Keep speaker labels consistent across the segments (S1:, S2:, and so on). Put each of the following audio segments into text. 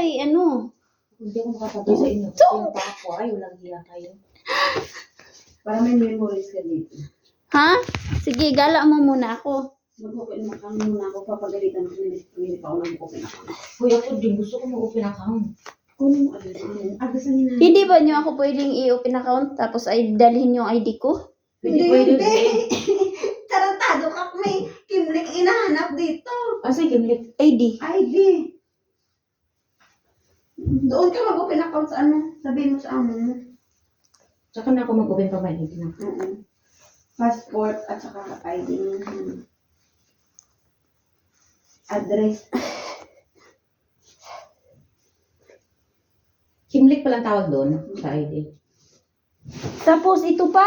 S1: kay ano.
S2: Hindi ako makatabi sa inyo.
S1: So-
S2: Yung pa ako, ay, walang hiya kayo. Para may memories ka dito.
S1: Ha? Sige, gala mo muna ako.
S2: Mag-open account muna ako, papagalitan ko nila. Pumili pa ako ng open account.
S3: Kuya ko din, gusto ko mag-open account.
S2: Kunin mo yun. Agasan niya na.
S1: Hindi ba niyo ako pwedeng i-open account tapos ay dalhin yung ID ko?
S3: Hindi pwede
S2: hindi. Tarantado ka, may kimlik inahanap dito.
S3: Ah, sige, Lik.
S1: ID.
S2: ID. Doon ka mag-open account sa ano? Sabihin mo sa amo mo.
S3: Tsaka na ako mag-open pa ba? Hindi na.
S2: Oo. Passport at saka ID. Hmm. Address.
S3: Kimlik palang tawag doon sa ID.
S1: Tapos ito pa.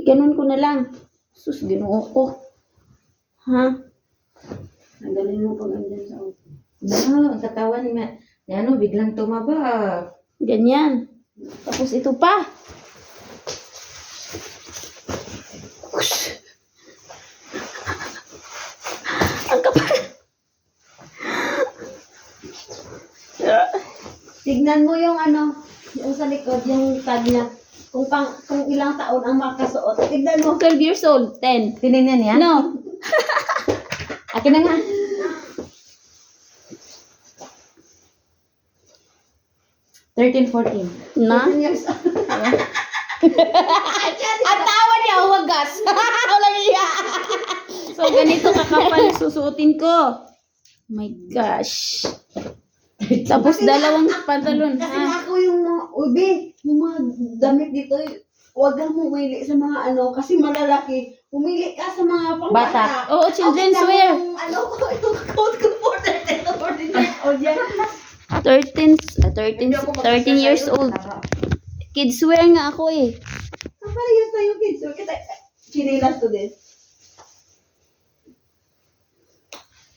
S1: Ganun ko na lang. Sus, ginoo ko. Ha?
S2: Nandalin mo pag andyan sa office.
S3: Ba, ang katawan niya. Ni ano, biglang tumaba.
S1: Ganyan. Tapos ito pa. Ang kapal.
S2: Tignan mo yung ano, yung sa likod, yung tag niya. Kung pang kung ilang taon ang makasuot. Tignan mo.
S1: 12 years old. 10.
S3: Tinignan niya?
S1: No.
S3: Akin na nga. Thirteen, fourteen.
S1: Na?
S2: 14 years old.
S1: Ang tawa niya, wagas. Walang iya. so, ganito kakapal susuotin ko. my gosh. Tapos dalawang pantalon.
S2: Kasi
S1: Ha?
S2: nga ako yung mga, ubi, yung mga damit dito, huwag kang pumili sa mga ano, kasi malalaki. Pumili ka sa mga pang
S3: Bata.
S1: Oo, children's
S2: Okay lang
S1: wear.
S2: Yung, ano ko, yung coat ko for 13 to 14 years old yan.
S1: 13, ah, 13, 13 years old. Kids wear nga ako eh.
S2: Kaparehas yung kids. So, kita, chinilas to din.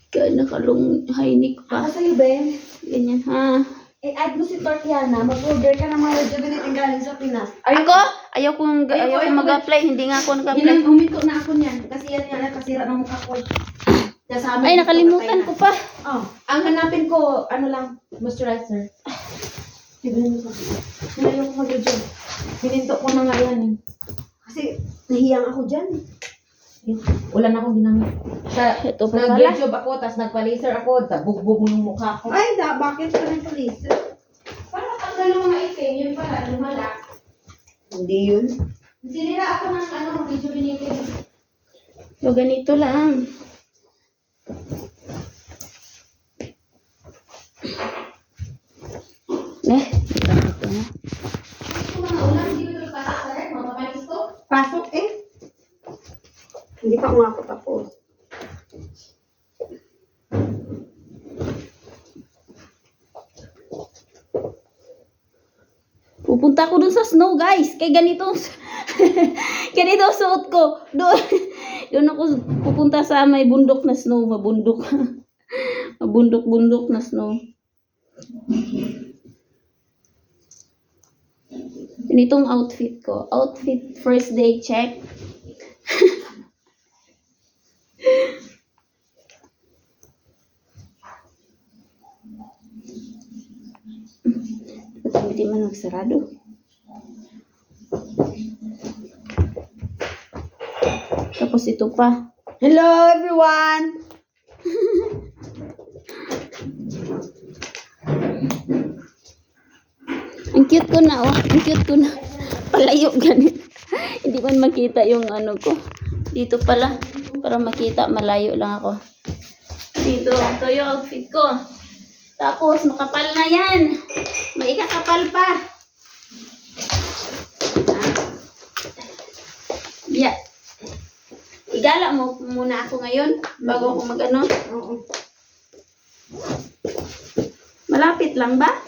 S1: Kaya nakalong hainik pa.
S2: sa'yo, Ben.
S1: Ganyan ha.
S2: I-add mo si Tortiana. Mag-order ka ng mga rejuvenate galing sa Pinas.
S1: Ako? Ayaw kong,
S2: Ay,
S1: ayaw
S2: ay,
S1: kong
S2: ay.
S1: mag-apply. Hindi nga ako nag-apply.
S2: Ilang huminto na ako niyan. Kasi yan yan nakasira ng mukha ko. Kasama
S1: Ay, nakalimutan ko pa.
S2: Oh, ang hanapin ko, ano lang, moisturizer. Tignan mo sa Hinayo ko mag-job. Hininto ko na nga yan eh. Kasi nahiyang ako dyan.
S3: Yun, Wala na akong ginamit. Sa,
S1: Ito pa pala.
S3: nag-job ako, tapos nagpa-laser ako, tabugbog mo yung mukha ko.
S2: Ay, da, bakit ka nang police?
S3: Para tanggal yung mga itim, yun pala, lumala.
S2: Hindi yun.
S3: Sinira ako ng ano, rejuvenated.
S1: So, ganito lang. Eh, na.
S3: Ulan, hindi ko pasok
S2: eh. Hindi pa ako tapos.
S1: Pupunta ako dun sa snow, guys. Kay ganito, ganito suot ko. Doon, doon ako pupunta sa may bundok na snow. Mabundok. Mabundok-bundok na snow. Ganitong outfit ko. Outfit first day check. Hindi man nagsarado? Tapos ito pa.
S2: Hello everyone!
S1: Ang cute ko na, oh. Ang cute ko na. Palayo ganit. Hindi man makita yung ano ko. Dito pala. Para makita, malayo lang ako. Dito, ito yung outfit ko. Tapos, makapal na yan. May ikakapal pa. Ah. Yeah. Igala mo muna ako ngayon bago ako mag-ano. Malapit lang ba?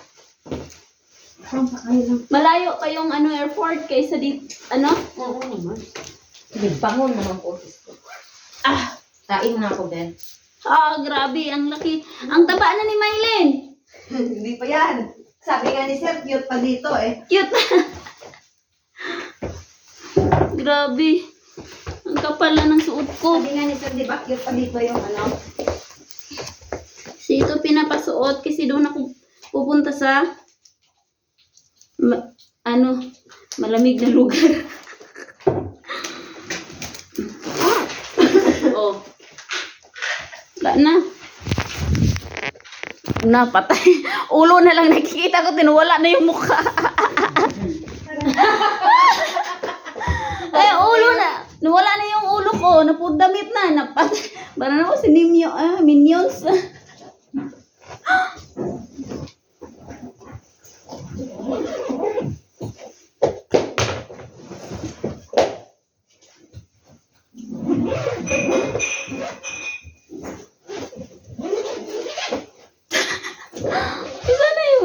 S1: Malayo pa yung ano airport kaysa di ano?
S2: Oo naman.
S3: Sige, bangon naman ko.
S1: Ah,
S3: Kain na ako, Ben.
S1: ah grabe, ang laki. Ang taba na ni Mylene.
S2: Hindi pa yan. Sabi nga ni Sir, cute pa dito eh.
S1: Cute. grabe. Ang kapal na ng suot ko.
S2: Sabi nga ni Sir, di ba cute pa dito yung ano?
S1: Kasi ito pinapasuot kasi doon ako pupunta sa ma- ano, malamig na lugar. oh. Wala na. Na, patay. Ulo na lang nakikita ko, tinuwala na yung mukha. Ay, ulo na. Nawala na yung ulo ko. Napudamit na. Napat. Parang ako si Nimyo, ah, Minions. Yung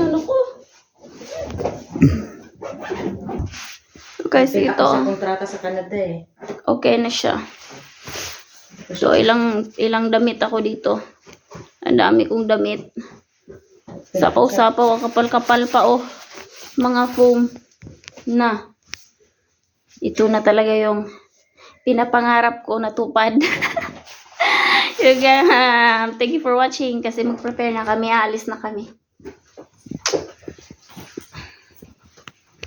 S1: ano so
S2: Pick
S1: ito.
S2: sa kontrata sa Canada eh.
S1: Okay na siya. So, ilang ilang damit ako dito. Ang dami kong damit. Sapaw-sapaw, kapal-kapal pa oh. Mga foam na. Ito na talaga yung pinapangarap ko natupad. Yun nga. Thank you for watching kasi mag-prepare na kami. Aalis na kami.